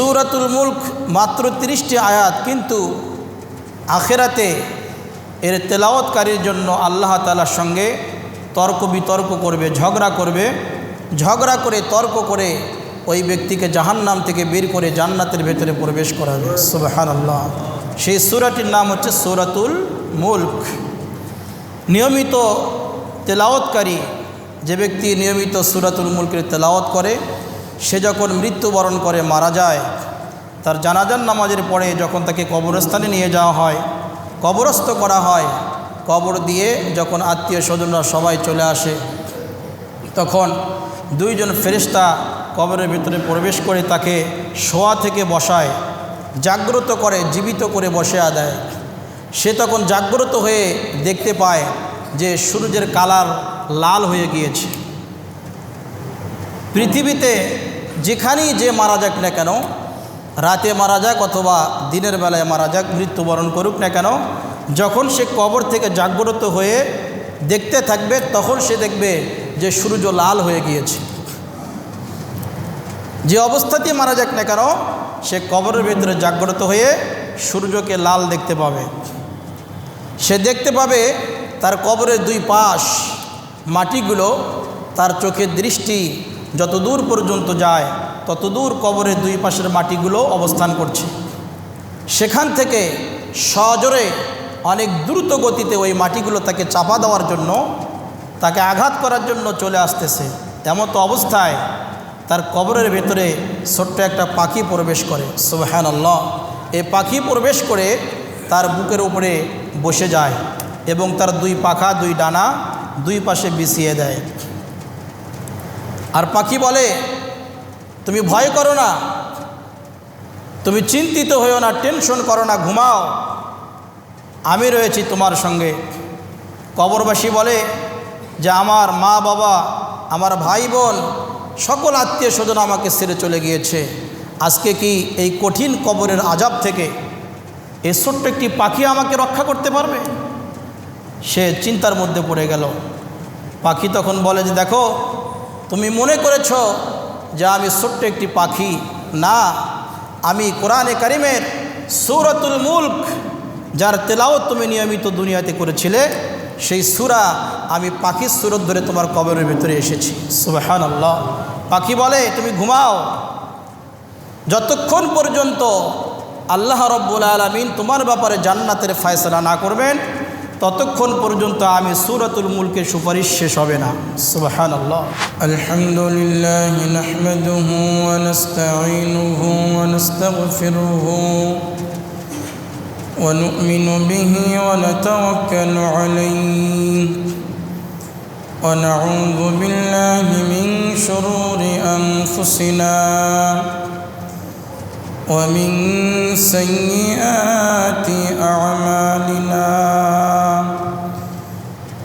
সুরাতুল মুল্ক মাত্র তিরিশটি আয়াত, কিন্তু আখেরাতে এর তেলাওয়াতকারীর জন্য আল্লাহ তালার সঙ্গে তর্ক বিতর্ক করবে, ঝগড়া করবে। ঝগড়া করে, তর্ক করে ওই ব্যক্তিকে জাহান্নাম থেকে বের করে জান্নাতের ভেতরে প্রবেশ করাবে সুবাহান আল্লাহ সেই সুরাটির নাম হচ্ছে সুরাতুল মুল্ক। নিয়মিত তেলাওয়াতকারী যে ব্যক্তি নিয়মিত সুরাতুল মুলকের তেলাওয়াত করে সে যখন মৃত্যুবরণ করে মারা যায়, তার জানাজান নামাজের পরে যখন তাকে কবরস্থানে নিয়ে যাওয়া হয়, কবরস্থ করা হয়, কবর দিয়ে যখন আত্মীয় স্বজনরা সবাই চলে আসে, তখন দুইজন ফেরিস্তা কবরের ভিতরে প্রবেশ করে তাকে শোয়া থেকে বসায়, জাগ্রত করে, জীবিত করে বসে দেয় সে তখন জাগ্রত হয়ে দেখতে পায় যে সূর্যের কালার লাল হয়ে গিয়েছে। পৃথিবীতে যেখানেই যে মারা যাক না কেন, রাতে মারা যাক অথবা দিনের বেলায় মারা যাক, মৃত্যুবরণ করুক না কেন, যখন সে কবর থেকে জাগ্রত হয়ে দেখতে থাকবে, তখন সে দেখবে যে সূর্য লাল হয়ে গিয়েছে। যে অবস্থাতেই মারা যাক না কেন, সে কবরের ভেতরে জাগ্রত হয়ে সূর্যকে লাল দেখতে পাবে। সে দেখতে পাবে তার কবরের দুই পাশ, মাটিগুলো তার চোখের দৃষ্টি যত দূর পর্যন্ত যায় তত দূর কবরের দুই পাশের মাটিগুলো অবস্থান করছে। সেখান থেকে সজোরে অনেক দ্রুত গতিতে ওই মাটিগুলো তাকে চাপা দেওয়ার জন্য, তাকে আঘাত করার জন্য চলে আসতেছে। তেমতো অবস্থায় তার কবরের ভেতরে ছোট্ট একটা পাখি প্রবেশ করে। সুবহান আল্লাহ এই পাখি প্রবেশ করে তার বুকের উপরে বসে যায় এবং তার দুই পাখা, দুই ডানা দুই পাশে বিছিয়ে দেয়। পাখি বলে, তুমি ভয় করো না। তুমি চিন্তিত হয়েও না, টেনশন করো না, ঘুমাও। আমি রয়েছি তোমার সঙ্গে। কবরবাসী বলে, যে আমার মা বাবা, আমার ভাই বোন, সকল আত্মীয় স্বজন আমাকে ছেড়ে চলে গিয়েছে। আজকে কি এই কঠিন কবরের আজাব থেকে এই ছোট্ট একটি পাখি আমাকে রক্ষা করতে পারবে? সে চিন্তার মধ্যে পড়ে গেল। পাখি তখন বলে যে, দেখো তুমি মনে করেছ যে আমি ছোট্ট একটি পাখি? না। আমি কোরআনে কারিমের সৌরতুল মুল্ক, যার তেলাও তুমি নিয়মিত দুনিয়াতে করেছিলে, সেই সুরা আমি পাখির সুরত ধরে তোমার কবরের ভিতরে এসেছি। সুবাহান আল্লাহ পাখি বলে, তুমি ঘুমাও। যতক্ষণ পর্যন্ত আল্লাহ রব্বুল আলমিন তোমার ব্যাপারে জান্নাতের ফয়সলা না করবেন ততক্ষণ পর্যন্ত আমি সুরতুল মুলকের সুপারিশ শেষ হবে না সুবাহান আল্লাহ আলহামদুলিল্লাহ নাহমাদুহু ওয়া নাস্তাঈনুহু ওয়া নাস্তাগফিরুহু ونؤمن به ونتوكل عليه ونعوذ بالله من شرور أنفسنا ومن سيئات أعمالنا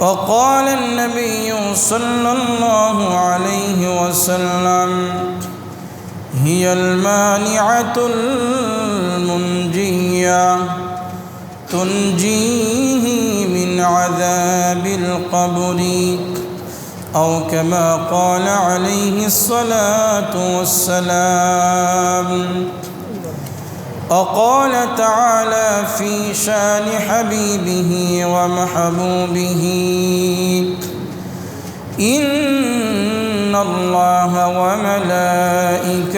وقال النبي صلى الله عليه وسلم هي المانعة المنجية تنجيه من عذاب القبر أو كما قال عليه الصلاة والسلام. وقال تعالى في شان حبيبه ومحبوبه إن الله وملائكته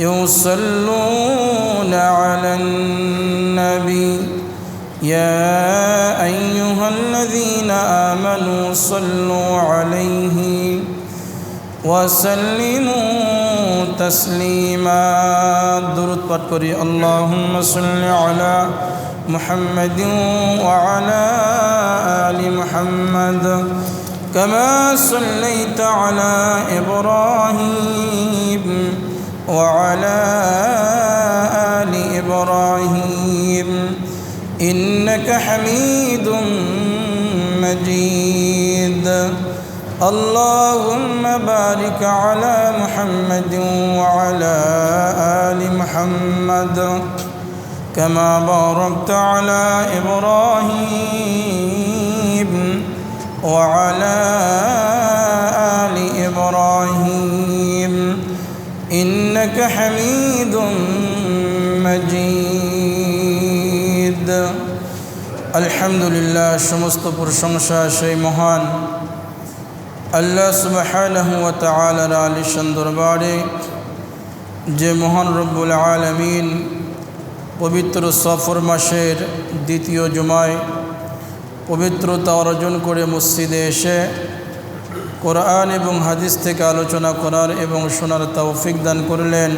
يصلون على النبي. يا أيها الذين آمنوا صلوا عليه وسلموا تسليما. درود بطري اللهم صل على محمد وعلى آل محمد كما صليت على إبراهيم وعلى آل إبراهيم إنك حميد مجيد. اللهم بارك على محمد وعلى آل محمد كما باركت على إبراهيم وعلى آل إبراهيم إنك حميد مجيد الحمد لله সমস্ত প্রশংসা সেই মহান আল্লাহ তাআলার আলিশান দরবারে যে মহান রব্বুল আলামিন পবিত্র সফর মাসের দ্বিতীয় জুমায় পবিত্রতা অর্জন করে মসজিদে এসে কোরআন এবং হাদিস থেকে আলোচনা করার এবং শোনার তৌফিক দান করলেন।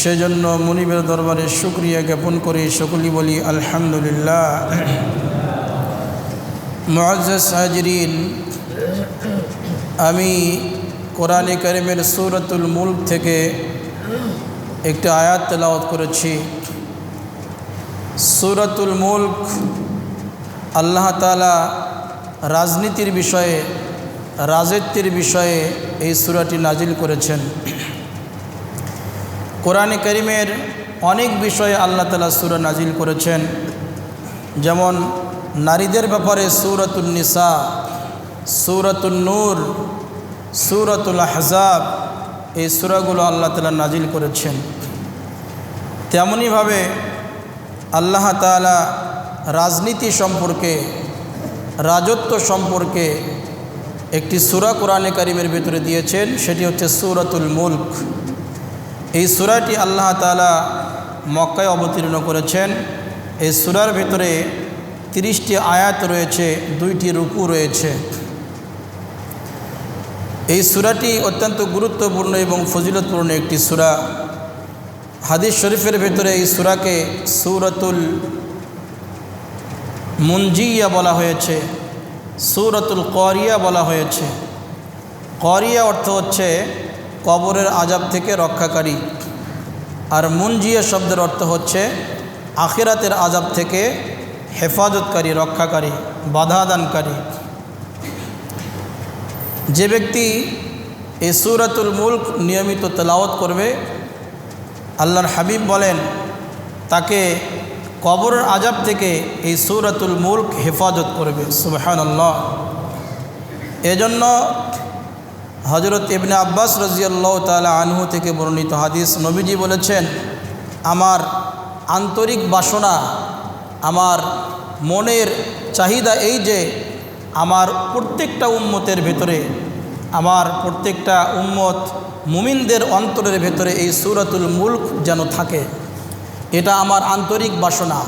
সেজন্য মুনিবের দরবারে শুক্রিয়া জ্ঞাপন করি সকলি বলি, আলহামদুলিল্লাহ। মুআজ্জাজ হাজরিন আমি কোরআনে কারিমের সুরতুল মুল্ক থেকে একটি আয়াত তেলাওয়াত করেছি। সুরতুল মুল্ক আল্লাহ তালা রাজনীতির বিষয়ে, রাজত্বের বিষয়ে এই সুরাটি নাজিল করেছেন। কোরআনে করিমের অনেক বিষয়ে আল্লাহ তালা সুরা নাজিল করেছেন। যেমন নারীদের ব্যাপারে সুরতুল নিসা সুরতুল নূর, সুরতুল আহজাব, এই সুরাগুলো আল্লাহ তালা নাজিল করেছেন। তেমনইভাবে আল্লাহ তালা রাজনীতি সম্পর্কে, রাজত্ব সম্পর্কে একটি সুরা কোরআনে কারিমের ভিতরে দিয়েছেন, সেটি হচ্ছে সুরাতুল মুল্ক। এই সুরাটি আল্লাহ তালা মক্কায় অবতীর্ণ করেছেন। এই সুরার ভিতরে তিরিশটি আয়াত রয়েছে, দুইটি রুকু রয়েছে। এই সুরাটি অত্যন্ত গুরুত্বপূর্ণ এবং ফজিলতপূর্ণ একটি সুরা। হাদিস শরীফের ভেতরে এই সুরাকে সুরতুল মুঞ্জিয়া বলা হয়েছে, সুরতুল করিয়া বলা হয়েছে। করিয়া অর্থ হচ্ছে কবরের আজাব থেকে রক্ষাকারী। আর মুঞ্জিয়া শব্দের অর্থ হচ্ছে আখিরাতের আজাব থেকে হেফাজতকারী, রক্ষাকারী বাধাদানকারী যে ব্যক্তি এই সুরাতুল মুল্ক নিয়মিত তেলাওয়াত করবে, আল্লাহর হাবিব বলেন, তাকে কবর আজাব থেকে এই সুরাতুল মুল্ক হেফাজত করবে। সুবহান আল্লাহ এজন্য হজরত ইবনে আব্বাস রাজিয়াল্লাহ তালা আনহু থেকে বর্ণিত হাদিস নবীজি বলেছেন, আমার আন্তরিক বাসনা, আমার মনের চাহিদা এই যে আমার প্রত্যেকটা উম্মতের ভেতরে, আমার প্রত্যেকটা উম্মত মুমিনদের অন্তরের ভেতরে এই সুরাতুল মুল্ক যেন থাকে, এটা আমার আন্তরিক বাসনা।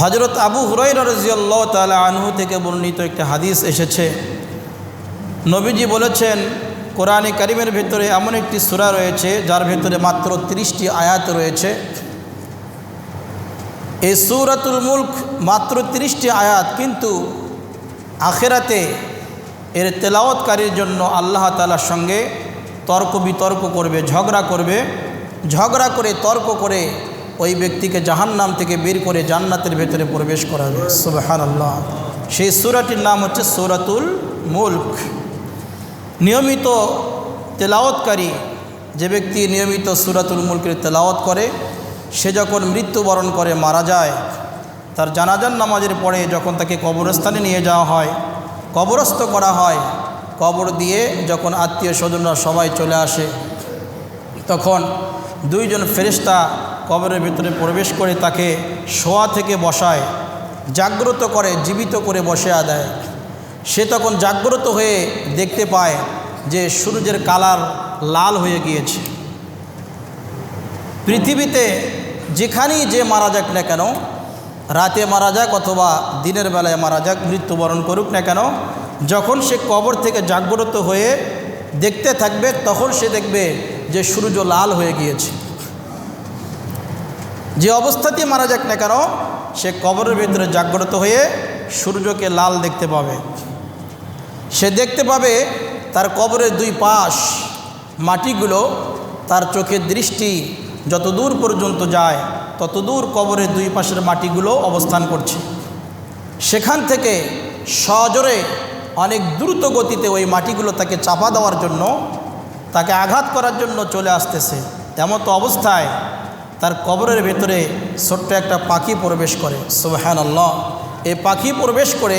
হজরত আবু হুরাই রাজিয়াল্লাহ তালা আনহু থেকে বর্ণিত একটা হাদিস এসেছে। নবীজি বলেছেন, কোরআনে কারিমের ভেতরে এমন একটি সুরা রয়েছে, যার ভেতরে মাত্র তিরিশটি আয়াত রয়েছে। এই সুরাতুল মুল্ক মাত্র তিরিশটি আয়াত, কিন্তু আখেরাতে এর তেলাওয়াতকারীর জন্য আল্লাহ তালার সঙ্গে তর্ক বিতর্ক করবে, ঝগড়া করবে। ঝগড়া করে, তর্ক করে ওই ব্যক্তিকে জাহান্নাম থেকে বের করে জান্নাতের ভেতরে প্রবেশ করাবে সুবাহান আল্লাহ সেই সুরাটির নাম হচ্ছে সুরাতুল মুল্ক। নিয়মিত তেলাওয়াতকারী যে ব্যক্তি নিয়মিত সুরাতুল মুলকের তেলাওয়াত করে সে যখন মৃত্যুবরণ করে মারা যায়, তার জানাজান নামাজের পরে যখন তাকে কবরস্থানে নিয়ে যাওয়া হয়, কবরস্থ করা হয়, কবর দিয়ে যখন আত্মীয় স্বজনরা সবাই চলে আসে, তখন দুইজন ফেরিস্তা কবরের ভিতরে প্রবেশ করে তাকে শোয়া থেকে বসায়, জাগ্রত করে, জীবিত করে বসে দেয়। সে তখন জাগ্রত হয়ে দেখতে পায় যে সূর্যের কালার লাল হয়ে গিয়েছে। পৃথিবীতে যেখানেই যে মারা যাক না কেন, রাতে মারা যাক অথবা দিনের বেলায় মারা যাক, মৃত্যুবরণ করুক না কেন, যখন সে কবর থেকে জাগ্রত হয়ে দেখতে থাকবে, তখন সে দেখবে যে সূর্য লাল হয়ে গিয়েছে। যে অবস্থাতেই মারা যাক না কেন, সে কবরের ভিতরে জাগ্রত হয়ে সূর্যকে লাল দেখতে পাবে। সে দেখতে পাবে তার কবরের দুই পাশ, মাটিগুলো তার চোখের দৃষ্টি যত দূর পর্যন্ত যায় তত দূর কবরের দুই পাশের মাটিগুলো অবস্থান করছে। সেখান থেকে সজোরে অনেক দ্রুত গতিতে ওই মাটিগুলো তাকে চাপা দেওয়ার জন্য, তাকে আঘাত করার জন্য চলে আসতেছে। তেমত অবস্থায় তার কবরের ভেতরে ছোট্ট একটা পাখি প্রবেশ করে। সুবহান আল্লাহ এই পাখি প্রবেশ করে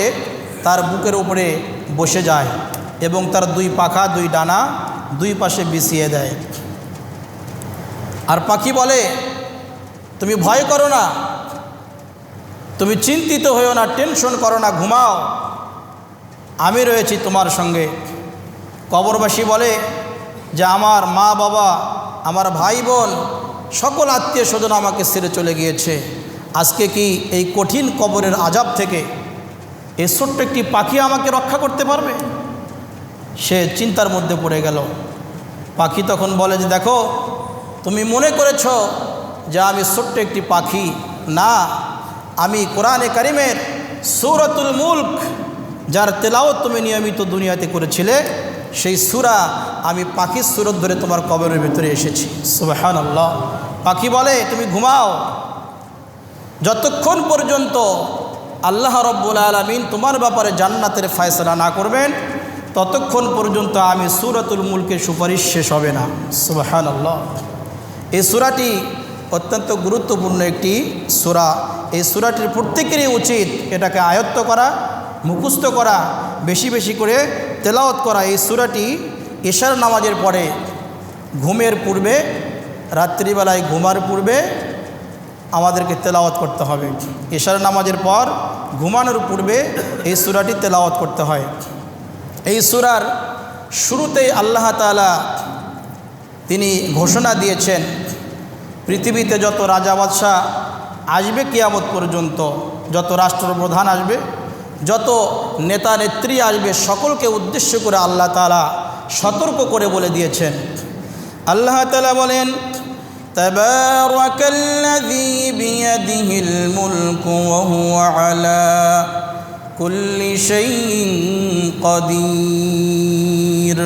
তার বুকের উপরে বসে যায় এবং তার দুই পাখা, দুই ডানা দুই পাশে বিছিয়ে দেয়। আর পাখি বলে, তুমি ভয় করো না। তুমি চিন্তিত হয়েও না, টেনশন করো না, ঘুমাও। আমি রয়েছি তোমার সঙ্গে। কবরবাসী বলে, যে আমার মা বাবা, আমার ভাই বোন, সকল আত্মীয় স্বজন আমাকে ছেড়ে চলে গিয়েছে। আজকে কি এই কঠিন কবরের আজাব থেকে এই ছোট্ট একটি পাখি আমাকে রক্ষা করতে পারবে? সে চিন্তার মধ্যে পড়ে গেল। পাখি তখন বলে যে, দেখো তুমি মনে করেছ যে আমি ছোট্ট একটি পাখি? না, আমি কোরআনে কারিমের সৌরতুল মুল্ক, যার তেলাও তুমি নিয়মিত দুনিয়াতে করেছিলে, সেই সুরা আমি পাখির সুরত ধরে তোমার কবরের ভিতরে এসেছি। সুবাহান আল্লাহ পাখি বলে, তুমি ঘুমাও। যতক্ষণ পর্যন্ত আল্লাহ রব্বুল আলমিন তোমার ব্যাপারে জান্নাতের ফায়সলা না করবেন, ততক্ষণ পর্যন্ত আমি সুরাতুল মুলকের সুপারিশ শেষ হবে না। সুবাহান আল্লাহ এই সুরাটি অত্যন্ত গুরুত্বপূর্ণ একটি সুরা। এই সুরাটির প্রত্যেকেরই উচিত এটাকে আয়ত্ত করা, মুখস্থ করা, বেশি বেশি করে তেলাওয়াত করা। এই সুরাটি এশার নামাজের পরে, ঘুমের পূর্বে, রাত্রিবেলায় ঘুমার পূর্বে আমাদেরকে তেলাওয়াত করতে হবে। এশার নামাজের পর ঘুমানোর পূর্বে এই সুরাটি তেলাওয়াত করতে হয়। এই সুরার শুরুতেই আল্লাহ তালা তিনি ঘোষণা দিয়েছেন পৃথিবীতে যত রাজা বাদশাহ আসবে কিয়ামত পর্যন্ত যত রাষ্ট্রপ্রধান আসবে যত নেতা নেত্রী আসবে সকলকে উদ্দেশ্য করে আল্লাহ তালা সতর্ক করে বলে দিয়েছেন আল্লাহ তালা বলেন تبارك الذي بيده الملك وهو على كل شيء قدير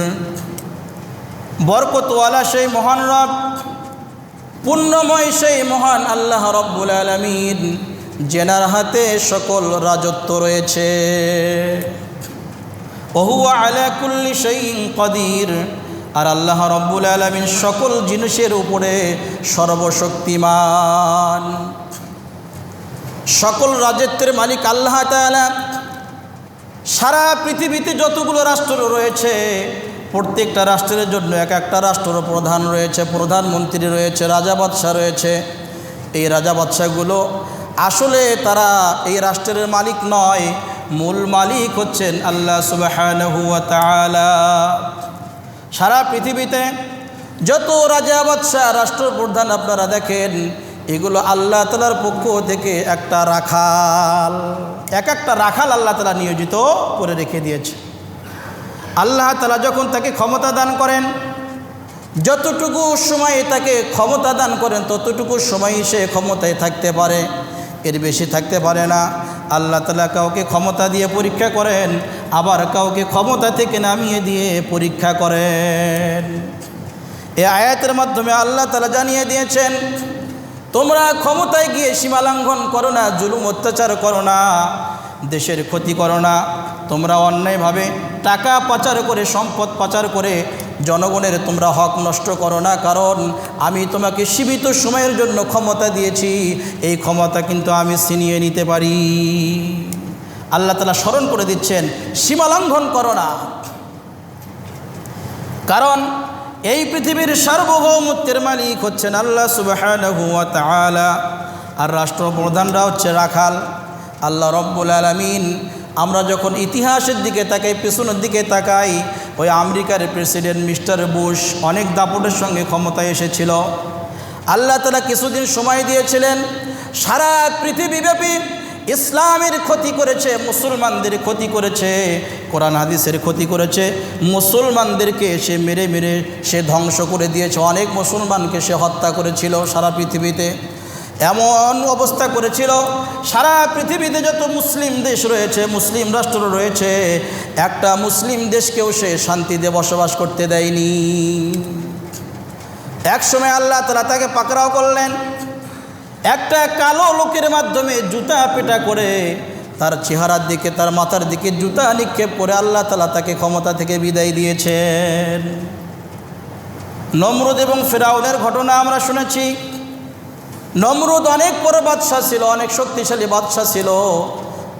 বরকতওয়ালা সেই মহান রব, পুণ্যময় সেই মহান আল্লাহ রব্বুল আলমিন জেনার হাতে সকল রাজত্ব রয়েছে। ওহুয়া আলা কুল্লি শৈন কদির, আর আল্লাহ রব্বুল আলমিন সকল জিনিসের উপরে সর্বশক্তিমান। সকল রাজত্বের মালিক আল্লাহ তালা সারা পৃথিবীতে যতগুলো রাষ্ট্র রয়েছে প্রত্যেকটা রাষ্ট্রের জন্য এক একটা রাষ্ট্র প্রধান রয়েছে প্রধানমন্ত্রী রয়েছে, রাজা বাদশাহ রয়েছে। এই রাজা বাদশাহগুলো আসলে তারা এই রাষ্ট্রের মালিক নয়, মূল মালিক হচ্ছেন আল্লাহ সুবাহ সারা পৃথিবীতে যত রাজা বাদশাহ, রাষ্ট্রপ্রধান আপনারা দেখেন, এগুলো আল্লাহ তালার পক্ষ থেকে একটা রাখাল। এক একটা রাখাল আল্লাহ তালা নিয়োজিত করে রেখে দিয়েছে। আল্লাহ তালা যখন তাকে ক্ষমতা দান করেন, যতটুকু সময়ে তাকে ক্ষমতা দান করেন, ততটুকু সময় সে ক্ষমতায় থাকতে পারে। এর বেশি থাকতে পারে না। আল্লাহ তালা কাউকে ক্ষমতা দিয়ে পরীক্ষা করেন, আবার কাউকে ক্ষমতা থেকে নামিয়ে দিয়ে পরীক্ষা করেন। এ আয়াতের মাধ্যমে আল্লাহ তালা জানিয়ে দিয়েছেন, তোমরা ক্ষমতায় গিয়ে সীমালঙ্ঘন করো না, জুলুম অত্যাচার করো না। দেশের ক্ষতি করো না। তোমরা অন্যায়ভাবে টাকা পাচার করে, সম্পদ পাচার করে জনগণের তোমরা হক নষ্ট করো না। কারণ আমি তোমাকে সীমিত সময়ের জন্য ক্ষমতা দিয়েছি। এই ক্ষমতা কিন্তু আমি ছিনিয়ে নিতে পারি। আল্লাহ তালা স্মরণ করে দিচ্ছেন সীমালঙ্ঘন করো না। কারণ এই পৃথিবীর সার্বভৌমত্বের মালিক হচ্ছেন আল্লাহ তাআলা। আর রাষ্ট্রপ্রধানরা হচ্ছে রাখাল। আল্লাহ রব্বুল আলমিন, আমরা যখন ইতিহাসের দিকে তাকাই, পেছনের দিকে তাকাই, ওই আমেরিকার প্রেসিডেন্ট মিস্টার বুশ অনেক দাপটের সঙ্গে ক্ষমতায় এসেছিল। আল্লাহ তালা কিছুদিন সময় দিয়েছিলেন, সারা পৃথিবীব্যাপী ইসলামের ক্ষতি করেছে, মুসলমানদের ক্ষতি করেছে, কোরআন হাদিসের ক্ষতি করেছে, মুসলমানদেরকে সে মেরে মেরে সে ধ্বংস করে দিয়েছে, অনেক মুসলমানকে সে হত্যা করেছিল সারা পৃথিবীতে। এমন অবস্থা করেছিল, সারা পৃথিবীতে যত মুসলিম দেশ রয়েছে, মুসলিম রাষ্ট্র রয়েছে, একটা মুসলিম দেশকেও সে শান্তিতে বসবাস করতে দেয়নি। এক সময় আল্লাহ তালা তাকে পাকড়াও করলেন। একটা কালো লোকের মাধ্যমে জুতা পেটা করে তার চেহারার দিকে, তার মাথার দিকে জুতা নিক্ষেপ করে আল্লাহ তালা তাকে ক্ষমতা থেকে বিদায় দিয়েছেন। নমরুদ এবং ফেরাউনের ঘটনা আমরা শুনেছি। নমরুদ অনেক বড় বাদশাহ ছিল, অনেক শক্তিশালী বাদশাহ ছিল।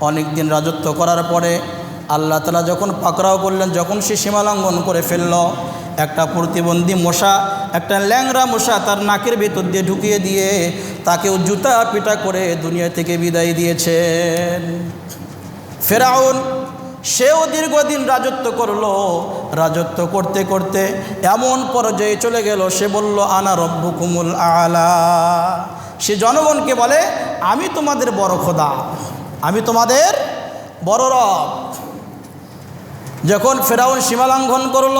অনেক দিন রাজত্ব করার পরে আল্লাহ তালা যখন পাকড়াও করলেন, যখন সে সীমালঙ্ঘন করে ফেলল, একটা প্রতিবন্ধী মশা, একটা ল্যাংরা মশা তার নাকের ভেতর দিয়ে ঢুকিয়ে দিয়ে তাকেও জুতা পিটা করে দুনিয়া থেকে বিদায় দিয়েছেন। ফেরাউন, সেও দীর্ঘদিন রাজত্ব করল। রাজত্ব করতে করতে এমন পর্যায়ে চলে গেল, সে বলল, আনা রব্বু কুমুল আলা। সে জনগণকে বলে, আমি তোমাদের বড় খোদা, আমি তোমাদের বড় রব। যখন ফেরাউন সীমালঙ্ঘন করল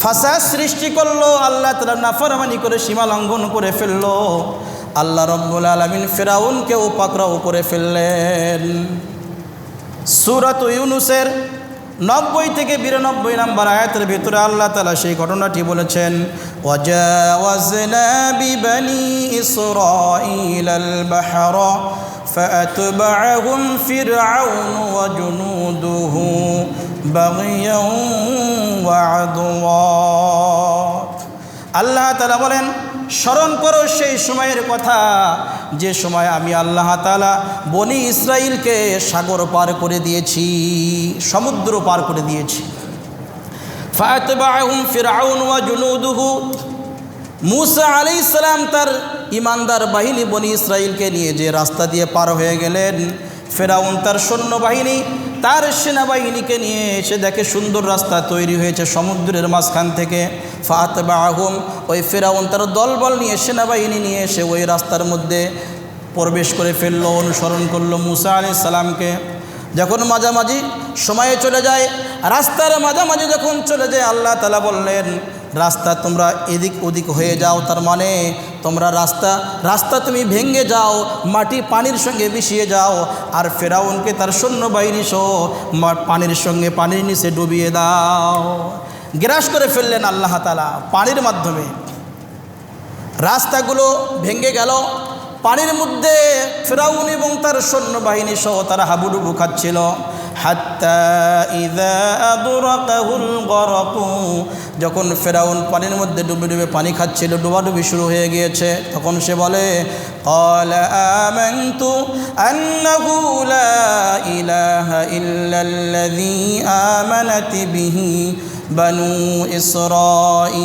ফাসাদ সৃষ্টি করল, আল্লাহ তালা নাফরমানি করে সীমা লঙ্ঘন করে ফেলল। আল্লাহ রব্বুল আলমিন ফেরাউনকেও পাকড়াও করে ফেললেন। সুরাত ইউনুসের নব্বই থেকে বিরানব্বই নম্বর আয়াতের ভিতরে আল্লাহ তালা সেই ঘটনাটি বলেছেন وجاوزنا ببني إسرائيل البحر فأتبعهم فرعون وجنوده بغيا وعدوا আল্লাহ তালা বলেন স্মরণ করো সেই সময়ের কথা। যে সময় আমি আল্লাহ তালা বনি ইসরায়েলকে সাগর পার করে দিয়েছি, সমুদ্র পার করে দিয়েছি। ওয়া মুসা আলি ইসলাম তার ইমানদার বাহিনী বনি ইসরায়েলকে নিয়ে যে রাস্তা দিয়ে পার হয়ে গেলেন ফেরাউন তার সৈন্যবাহিনী তার সেনাবাহিনীকে নিয়ে এসে দেখে সুন্দর রাস্তা তৈরি হয়েছে সমুদ্রের মাঝখান থেকে। ফাত বাহুম ওই ফেরাউন তার দলবল নিয়ে, সেনাবাহিনী নিয়ে এসে ওই রাস্তার মধ্যে প্রবেশ করে ফেলল, অনুসরণ করল মুসা আলি সালামকে। যখন মাঝামাঝি সময়ে চলে যায়, রাস্তার মাঝামাঝি যখন চলে যায়, আল্লাহ তালা বললেন রাস্তা তোমরা এদিক ওদিক হয়ে যাও, তার মানে তোমরা রাস্তা রাস্তা তুমি ভেঙে যাও, মাটি পানির সঙ্গে মিশিয়ে যাও, আর ফেরাউনকে তার সৈন্যবাহিনী সহ পানির সঙ্গে পানির নিচে ডুবিয়ে দাও। গ্রাস করে ফেললেন আল্লাহ তালা পানির মাধ্যমে। রাস্তাগুলো ভেঙে গেল পানির মধ্যে ফেরাউন এবং তার সৈন্যবাহিনী সহ তারা হাবুডুবু খাচ্ছিল। যখন ফেরাউন পানির মধ্যে ডুবে ডুবে পানি খাচ্ছিল, ডুবাডুবি শুরু হয়ে গিয়েছে। তখন সে বলে বানু ইসরাইল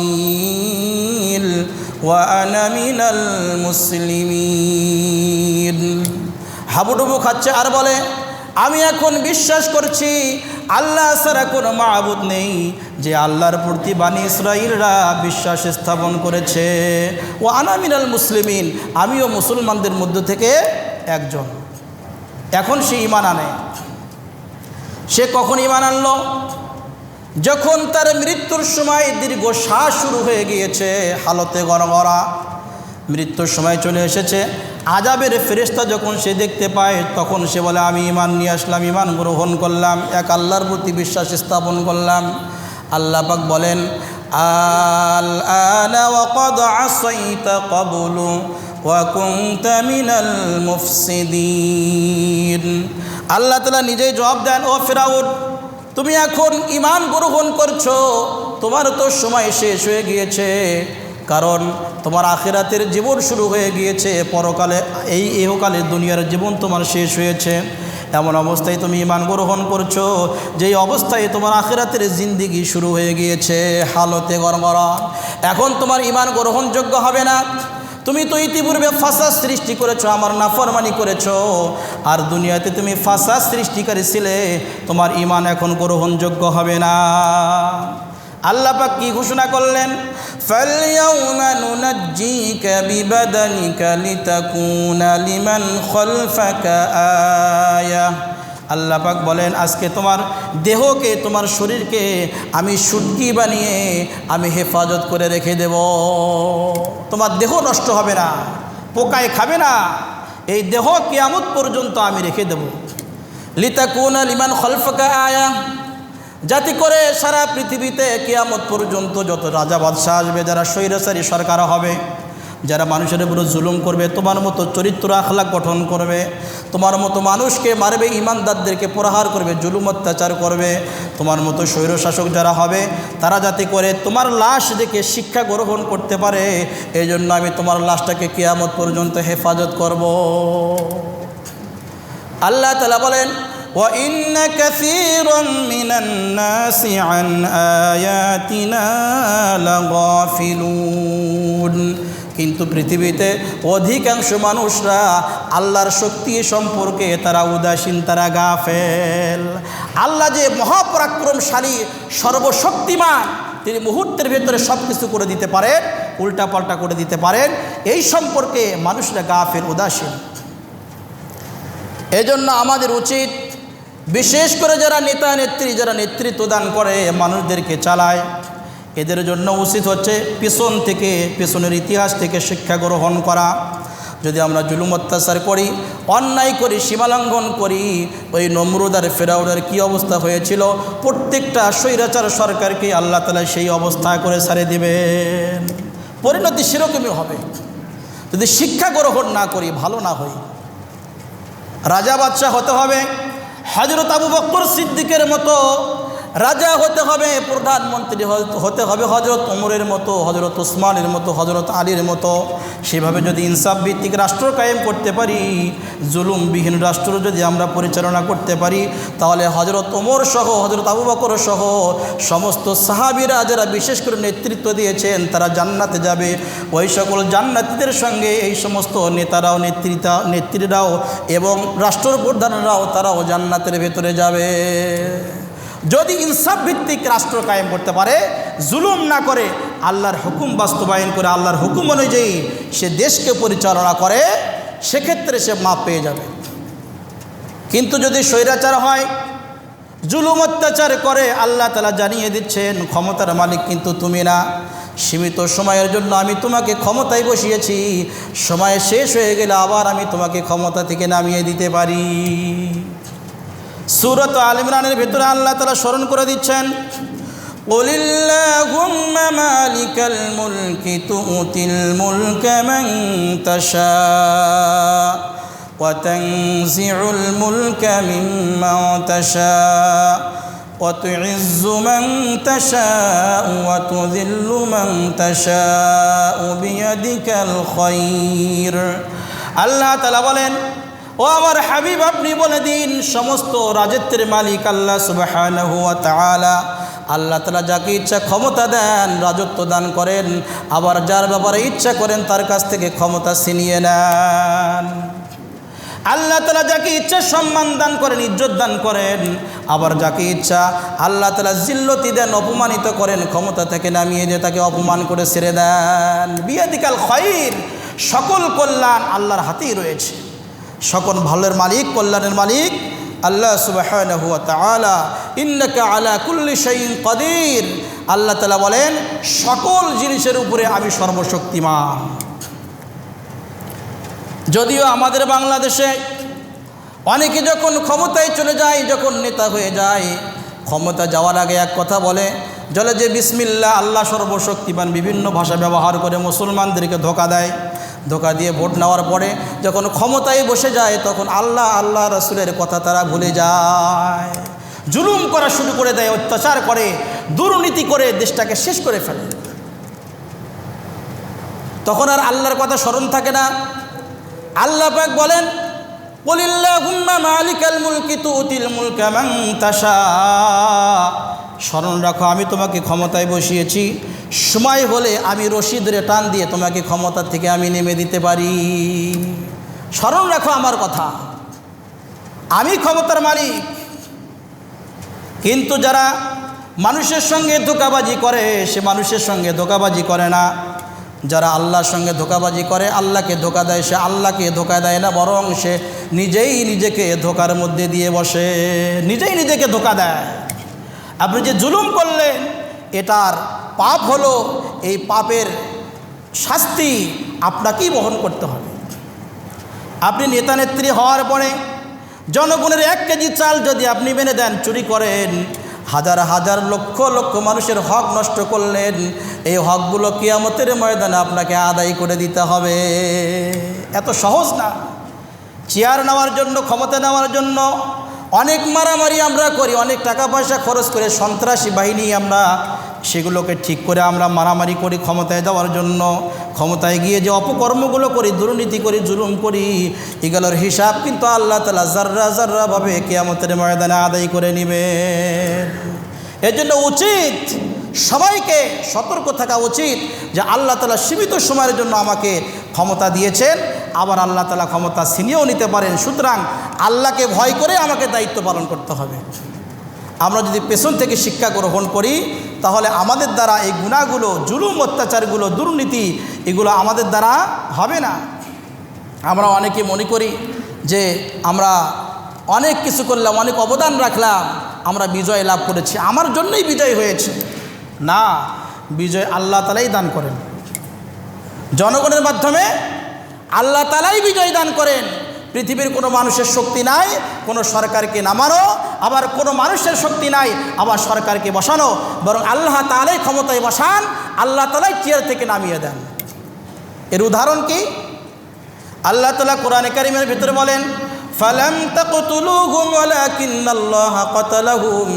ওয়ানা মিনাল মুসলিমিন। হাবুডুবু খাচ্ছে আর বলে, আমি এখন বিশ্বাস করছি আল্লাহ ছাড়া কোনো মাহবুদ নেই, যে আল্লাহর প্রতি বাণী ইসরাইলরা বিশ্বাস স্থাপন করেছে। ও আনামিনাল মুসলিমিন, আমিও মুসলমানদের মধ্য থেকে একজন। এখন সে ইমান আনে। সে কখন ইমান আনলো? যখন তার মৃত্যুর সময় দীর্ঘ শ্বাস শুরু হয়ে গিয়েছে, হালতে গড়গড়া। মৃত্যুর সময় চলে এসেছে। আজাবের ফেরেস্তা যখন সে দেখতে পায়, তখন সে বলে, আমি ইমান নিয়ে আসলাম ইমান গ্রহণ করলাম, এক আল্লাহর প্রতি বিশ্বাস স্থাপন করলাম। আল্লাহ পাক বলেন, আল আল্লাহ তাআলা নিজেই জবাব দেন, ও ফিরাউন তুমি এখন ইমান গ্রহণ করছ, তোমার তো সময় শেষ হয়ে গিয়েছে, কারণ তোমার আখেরাতের জীবন শুরু হয়ে গিয়েছে, পরকালে, এই ইহকালে দুনিয়ার জীবন তোমার শেষ হয়েছে। এমন অবস্থায় তুমি ইমান গ্রহণ করছ, যেই অবস্থায় তোমার আখেরাতের জিন্দিগি শুরু হয়ে গিয়েছে, হালতে গরমরা। এখন তোমার ইমান গ্রহণযোগ্য হবে না। তুমি তো ইতিপূর্বে ফাঁসা সৃষ্টি করেছো আমার নাফরমানি করেছো আর দুনিয়াতে তুমি ফাঁসা সৃষ্টিকারী ছিলে তোমার ইমান এখন গ্রহণযোগ্য হবে না আল্লাহ পাক কি ঘোষণা করলেন فَالْيَوْمَ نُنَجِّيكَ بِبَدَنِكَ لِتَكُونَ لِمَنْ خَلْفَكَ آيَةً আল্লাহ পাক বলেন, আজকে তোমার দেহকে, তোমার শরীরকে আমি সুটকি বানিয়ে আমি হেফাজত করে রেখে দেব। তোমার দেহ নষ্ট হবে না, পোকায় খাবে না, এই দেহ কেয়ামত পর্যন্ত আমি রেখে দেব। লিতাকুন লিমান খলফকা আয়া, যাতে করে সারা পৃথিবীতে কেয়ামত পর্যন্ত যত রাজা বাদশাহ আসবে, যারা স্বৈরাচারী সরকার হবে যারা মানুষের উপর জুলুম করবে তোমার মতো চরিত্র আখলাক গঠন করবে তোমার মতো মানুষকে মারবে ইমানদারদেরকে প্রহার করবে জুলুম অত্যাচার করবে তোমার মতো স্বৈরশাসক যারা হবে তারা যাতে করে তোমার লাশ দেখে শিক্ষা গ্রহণ করতে পারে এই জন্য আমি তোমার লাশটাকে কিয়ামত পর্যন্ত হেফাজত করব আল্লাহ তালা বলেন وَإِنَّ كَثِيرًا مِنَ النَّاسِ عَنْ آيَاتِنَا لَغَافِلُونَ কিন্তু পৃথিবীতে অধিকাংশ মানুষরা আল্লাহর শক্তি সম্পর্কে তারা উদাসীন, তারা গাফেল। আল্লাহ যে মহাপরাক্রমশালী, সর্বশক্তিমান, তিনি মুহূর্তের ভেতরে সব কিছু করে দিতে পারেন, উল্টাপাল্টা করে দিতে পারেন, এই সম্পর্কে মানুষরা গাফেল, উদাসীন। এজন্য আমাদের উচিত, বিশেষ করে যারা নেতা নেত্রী যারা নেতৃত্ব দান করে, মানুষদেরকে চালায়। এদের জন্য উচিত হচ্ছে পিছন থেকে, পিছনের ইতিহাস থেকে শিক্ষা গ্রহণ করা। যদি আমরা জুলুম অত্যাচার করি, অন্যায় করি, সীমালঙ্ঘন করি, ওই নমরুদার ফেরাউনের কী অবস্থা হয়েছিল? প্রত্যেকটা স্বৈরাচার সরকারকে আল্লাহ তালা সেই অবস্থা করে সারে দিবেন। পরিণতি সেরকমই হবে। যদি শিক্ষা গ্রহণ না করি, ভালো না হই। রাজা বাদশাহ হতে হবে। হজরত আবু বক্কর সিদ্দিকের মতো রাজা হতে হবে, প্রধানমন্ত্রী হতে হবে হজরত ওমরের মতো হজরত ওসমানের মতো হজরত আলীর মতো। সেভাবে যদি ইনসাফ ভিত্তিক রাষ্ট্র কায়েম করতে পারি, জুলুমবিহীন রাষ্ট্র যদি আমরা পরিচালনা করতে পারি, তাহলে হজরত ওমর সহ হজরত আবু বকর সহ সমস্ত সাহাবিরা যারা বিশেষ করে নেতৃত্ব দিয়েছেন, তারা জান্নাতে যাবে। ওই সকল জান্নাতিদের সঙ্গে এই সমস্ত নেতারাও নেতৃত্বা নেত্রীরাও এবং রাষ্ট্র প্রধানরাও তারাও জান্নাতের ভেতরে যাবে। যদি ইনসাফ ভিত্তিক রাষ্ট্র কায়েম করতে পারে, জুলুম না করে, আল্লাহর হুকুম বাস্তবায়ন করে, আল্লাহর হুকুম অনুযায়ী সে দেশকে পরিচালনা করে, সেক্ষেত্রে সে মাপ পেয়ে যাবে। কিন্তু যদি স্বৈরাচার হয়, জুলুম অত্যাচার করে, আল্লাহ তালা জানিয়ে দিচ্ছেন, ক্ষমতার মালিক কিন্তু তুমি না। সীমিত সময়ের জন্য আমি তোমাকে ক্ষমতায় বসিয়েছি। সময় শেষ হয়ে গেলে আবার আমি তোমাকে ক্ষমতা থেকে নামিয়ে দিতে পারি। সুরত আল ইমরানের ভেতরে আল্লাহ তালা স্মরণ করে দিচ্ছেন, কলিল্লাহুম্মা মালিকাল মুলকি তুতিল মুলকা মান তাশা ওয়া তানজিউল মুলকা মিম্মান তাশা ওয়া তুইজ্জু মান তাশা ওয়া তুযিল্লু মান তাশা আল্লাহ তাআলা বলেন ও আমার হাবিব, আপনি বলে দিন, সমস্ত রাজত্বের মালিক আল্লাহ তাআলা। আল্লাহ তালা যাকে ইচ্ছা ক্ষমতা দেন, রাজত্ব দান করেন, আবার যার ব্যাপারে ইচ্ছা করেন, তার কাছ থেকে ক্ষমতা ছিনিয়ে নেন। আল্লাহ তালা যাকে ইচ্ছা সম্মান দান করেন, ইজ্জত দান করেন, আবার যাকে ইচ্ছা আল্লাহ তালা জিল্লতি দেন, অপমানিত করেন, ক্ষমতা থেকে নামিয়ে দিয়ে তাকে অপমান করে ছেড়ে দেন। বিয়াদিকাল খয়ির সকল কল্যাণ আল্লাহর হাতেই রয়েছে। সকল ভালোর মালিক, কল্যাণের মালিক আল্লাহ কাদির। আল্লাহ তালা বলেন, সকল জিনিসের উপরে আমি সর্বশক্তিমান। যদিও আমাদের বাংলাদেশে অনেকে যখন ক্ষমতায় চলে যায়, যখন নেতা হয়ে যায়, ক্ষমতা যাওয়ার আগে এক কথা বলে, জলে যে বিসমিল্লা আল্লাহ সর্বশক্তিমান, বিভিন্ন ভাষা ব্যবহার করে মুসলমানদেরকে ধোকা দেয়। ধোকা দিয়ে ভোট নেওয়ার পরে যখন ক্ষমতায় বসে যায়, তখন আল্লাহ আল্লাহ রসুলের কথা তারা ভুলে যায়। জুলুম করা শুরু করে দেয়, অত্যাচার করে, দুর্নীতি করে, দেশটাকে শেষ করে ফেলে। তখন আর আল্লাহর কথা স্মরণ থাকে না। আল্লাহ পাক বলেন বলিল্লাহুম্মা মালিকাল মুলকি তুতিল মুলকা তাশা। স্মরণ রাখো, আমি তোমাকে ক্ষমতায় বসিয়েছি। সময় হলে আমি রশি ধরে টান দিয়ে তোমাকে ক্ষমতা থেকে আমি নেমে দিতে পারি। স্মরণ রাখো আমার কথা। আমি ক্ষমতার মালিক। কিন্তু যারা মানুষের সঙ্গে ধোকাবাজি করে, সে মানুষের সঙ্গে ধোকাবাজি করে না। যারা আল্লাহর সঙ্গে ধোকাবাজি করে, আল্লাহকে ধোকা দেয়, সে আল্লাহকে ধোকা দেয় না, বরং সে নিজেই নিজেকে ধোকার মধ্যে দিয়ে বসে। নিজেই নিজেকে ধোকা দেয়। আপনি যে জুলুম করলেন, এটার পাপ হলো, এই পাপের শাস্তি আপনাকেই বহন করতে হবে। আপনি নেতা নেত্রী হওয়ার পরে জনগণের এক কেজি চাল যদি আপনি মেনে দেন, চুরি করেন, হাজার হাজার লক্ষ লক্ষ মানুষের হক নষ্ট করলেন, এই হকগুলো কিয়ামতের ময়দানে আপনাকে আদায় করে দিতে হবে। এত সহজ না। চেয়ার নেওয়ার জন্য, ক্ষমতা নেওয়ার জন্য অনেক মারামারি আমরা করি, অনেক টাকা পয়সা খরচ করে সন্ত্রাসী বাহিনী আমরা সেগুলোকে ঠিক করে আমরা মারামারি করি, ক্ষমতায় দেওয়ার জন্য। ক্ষমতায় গিয়ে যে অপকর্মগুলো করি, দুর্নীতি করি, জুলুম করি, এগুলোর হিসাব কিন্তু আল্লাহ তালা জার্রা জার্রাভাবে কেয়ামতের ময়দানে আদায় করে নেবে এর জন্য উচিত সবাইকে সতর্ক থাকা উচিত যে আল্লাহ তালা সীমিত সময়ের জন্য আমাকে ক্ষমতা দিয়েছেন, আবার আল্লাহ তালা ক্ষমতা ছিনিয়েও নিতে পারেন। সুতরাং আল্লাহকে ভয় করে আমাকে দায়িত্ব পালন করতে হবে। আমরা যদি পেছন থেকে শিক্ষা গ্রহণ করি, তাহলে আমাদের দ্বারা এই গুণাগুলো, জুলুম, অত্যাচারগুলো, দুর্নীতি, এগুলো আমাদের দ্বারা হবে না। আমরা অনেকে মনে করি যে আমরা অনেক কিছু করলাম, অনেক অবদান রাখলাম, আমরা বিজয় লাভ করেছি। আমার জন্যই বিজয় হয়েছে। না, বিজয় আল্লাহ তালাই দান করেন। জনগণের মাধ্যমে আল্লাহ তালাই বিজয় দান করেন। পৃথিবীর কোনো মানুষের শক্তি নাই, কোনো সরকারকে নামানো আবার কোনো মানুষের শক্তি নাই, আবার সরকারকে বসানো। বরং আল্লাহ তালাই ক্ষমতায় বসান, আল্লাহ তালাই চেয়ার থেকে নামিয়ে দেন। এর উদাহরণ কি? আল্লাহ তালা কোরআনে কারিমের ভিতরে বলেন ফালাম তাকতুলুহুম ওয়ালাকিন্নাল্লাহা কাতালাহুম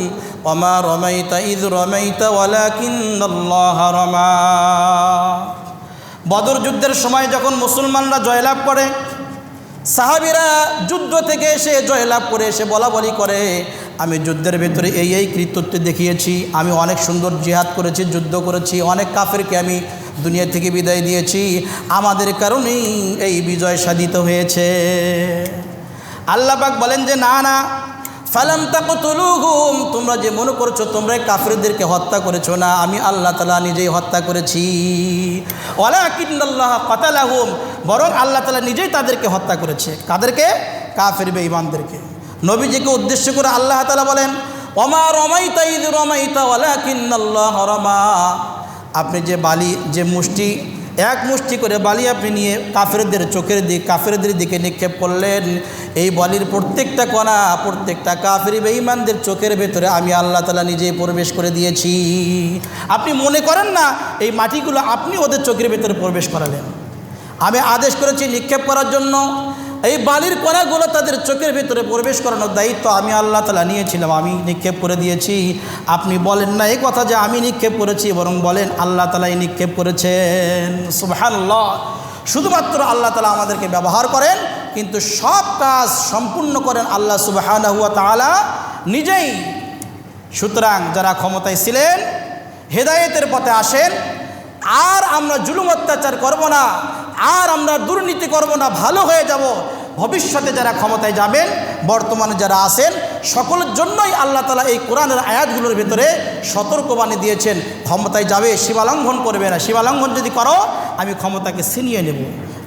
ওমা রমাইতা ইয রমাইতা ওয়ালাকিন্নাল্লাহা রমা বদর যুদ্ধের সময় যখন মুসলমানরা জয়লাভ করে, সাহাবিরা যুদ্ধ থেকে এসে জয়লাভ করে, এসে বলা বলি করে, আমি যুদ্ধের ভেতরে এই এই কৃতিত্ব দেখিয়েছি, আমি অনেক সুন্দর জিহাদ করেছি, যুদ্ধ করেছি, অনেক কাফেরকে আমি দুনিয়া থেকে বিদায় দিয়েছি, আমাদের কারণেই এই বিজয় সাধিত হয়েছে। আল্লাপাক বলেন যে, না না। ফালাম তাকতুলুহুম, তোমরা যে মনে করছ তোমরা কাফেরদেরকে হত্যা করেছ না, আমি আল্লাহ তালা নিজেই হত্যা করেছি। ওয়ালাকিন্নাল্লাহ কাতালাহুম, বরং আল্লাহ তালা নিজেই তাদেরকে হত্যা করেছে। কাদেরকে? কাফের বেঈমানদেরকে। নবীজিকে উদ্দেশ্য করে আল্লাহ তালা বলেন, ওমা রমাইতা ঈদ রমাইতা, ওয়ালাকিন্নাল্লাহ রমা। আপনি যে বালি, যে মুষ্টি এক মুষ্টি করে বালি আপনি নিয়ে কাফেরদের চোখের দিক, কাফেরদের দিকে নিক্ষেপ করলেন। এই বালির প্রত্যেকটা কণা, প্রত্যেকটা কাফের বেঈমানদের চোখের ভেতরে আমি আল্লাহ তালা নিজেই প্রবেশ করে দিয়েছি। আপনি মনে করেন না, এই মাটিগুলো আপনি ওদের চোখের ভেতরে প্রবেশ করালেন? আমি আদেশ করেছি নিক্ষেপ করার জন্য। এই বালির কণাগুলো তাদের চোখের ভিতরে প্রবেশ করানোর দায়িত্ব আমি আল্লাহ তালা নিয়েছিলাম, আমি নিক্ষেপ করে দিয়েছি। আপনি বলেন না এই কথা যে আমি নিক্ষেপ করেছি, বরং বলেন আল্লাহ তালাই নিক্ষেপ করেছেন। সুবহানাল্লাহ। শুধুমাত্র আল্লাহ তালা আমাদেরকে ব্যবহার করেন, কিন্তু সব কাজ সম্পূর্ণ করেন আল্লাহ সুবাহানা হুয়া তালা নিজেই। সুতরাং যারা ক্ষমতায় ছিলেন, হেদায়েতের পথে আসেন, আর আমরা জুলুম অত্যাচার করব না। আর আমরা দুর্নীতি করব না, ভালো হয়ে যাব। ভবিষ্যতে যারা ক্ষমতায় যাবেন, বর্তমানে যারা আছেন সকলের জন্যই আল্লাহ তালা এই কোরআনের আয়াতগুলোর ভেতরে সতর্কবাণী দিয়েছেন, ক্ষমতায় যাবে, সীমালঙ্ঘন করবে না। সীমালঙ্ঘন যদি করো, আমি ক্ষমতাকে ছিনিয়ে নেব,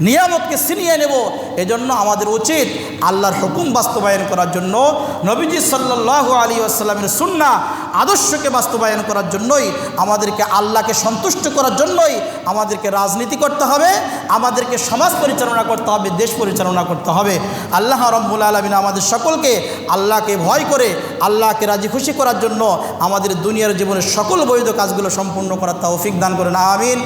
নিয়ামতকে ছিনিয়ে নেব। এজন্য আমাদের উচিত আল্লাহর হুকুম বাস্তবায়ন করার জন্য, নবীজি সাল্লাহ আলী আসসালামের সুন্না আদর্শকে বাস্তবায়ন করার জন্যই, আমাদেরকে আল্লাহকে সন্তুষ্ট করার জন্যই আমাদেরকে রাজনীতি করতে হবে, আমাদেরকে সমাজ পরিচালনা করতে হবে, দেশ পরিচালনা করতে হবে। আল্লাহ রব্বুল আলমিন আমাদের সকলকে আল্লাহকে ভয় করে আল্লাহকে রাজি খুশি করার জন্য আমাদের দুনিয়ার জীবনের সকল বৈধ কাজগুলো সম্পূর্ণ করার তৌফিক দান করেন। আমিন।